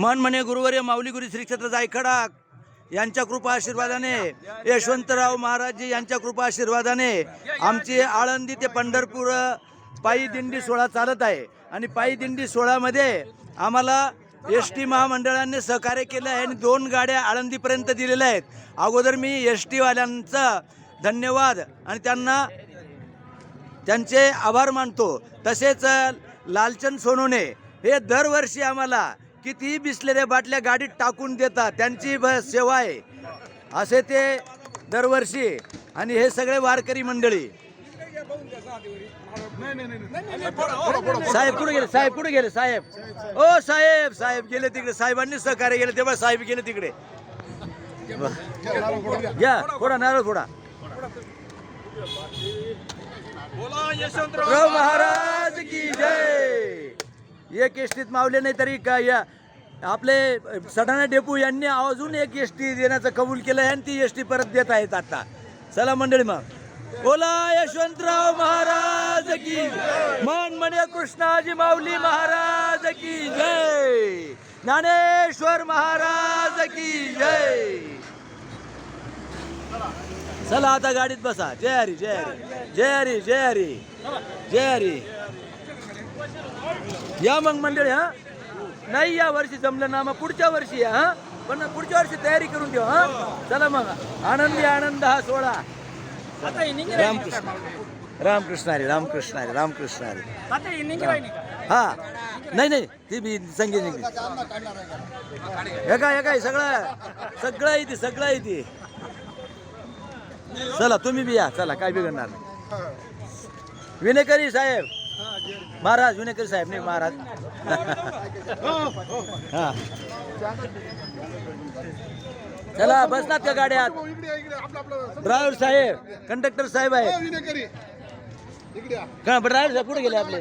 मन म्हणे गुरुवर्य माऊली गुरु श्री क्षेत्र जायखडा यांच्या कृपा आशीर्वादाने यशवंतराव महाराजजी यांच्या कृपा आशीर्वादाने आमची आळंदी ते पंढरपूर पायी दिंडी सोहळा चालत आहे. आणि पायी दिंडी सोहळ्यामध्ये आम्हाला एस टी महामंडळाने सहकार्य केलं आहे आणि दोन गाड्या आळंदीपर्यंत दिलेल्या आहेत. अगोदर मी एस टीवाल्यांचा धन्यवाद आणि त्यांना त्यांचे आभार मानतो. तसेच लालचंद सोनूने हे दरवर्षी आम्हाला कितीही बिसलेल्या बाटल्या गाडीत टाकून देतात त्यांची ब सेवा आहे. असे ते दरवर्षी आणि हे सगळे वारकरी मंडळी. साहेब कुठे गेले? साहेब कुठे गेले? साहेब. ओ साहेब! साहेब गेले तिकडे. साहेबांनी सहकार्य केलं तेव्हा साहेब गेले तिकडे. घ्या थोडा नारळ थोडा राव महाराज! की जय एक एसटीत मावले नाही तरी का या आपले सडाणा डेपू यांनी अजून एक एस टी देण्याचं कबूल केलं आहे आणि ती एस टी परत देत आहेत आता. चला मंडळी मग. बोला यशवंतराव महाराज की मन म्हणे कृष्णाजी माऊली महाराज की जय. ज्ञानेश्वर महाराज की जय. चला आता गाडीत बसा. जय हरी जय हरी. जय हरी जय हरी जय हरी. या मग मंडळी हा? नाही या वर्षी जमलं ना मग पुढच्या वर्षी या हा? पण पुढच्या वर्षी तयारी करून ठेवा हा? चला मग. आनंदी आनंद हा सोळा रामकृष्ण रामकृष्ण हरी रामकृष्ण हरी रामकृष्ण हरी. हा. नाही नाही ती बी संगीत निघली हे काय सगळं सगळं येते सगळं येते चला तुम्ही बी या चला काय बिघडणार नाही. विनेकरी साहेब. महाराज विनेकरी साहेब नाही महाराज. हा. चला बसलात का गाड्यात? ड्रायव्हर साहेब कंडक्टर साहेब आहे इकडे या. ड्रायव्हर साहेब कुठे गेले आपले?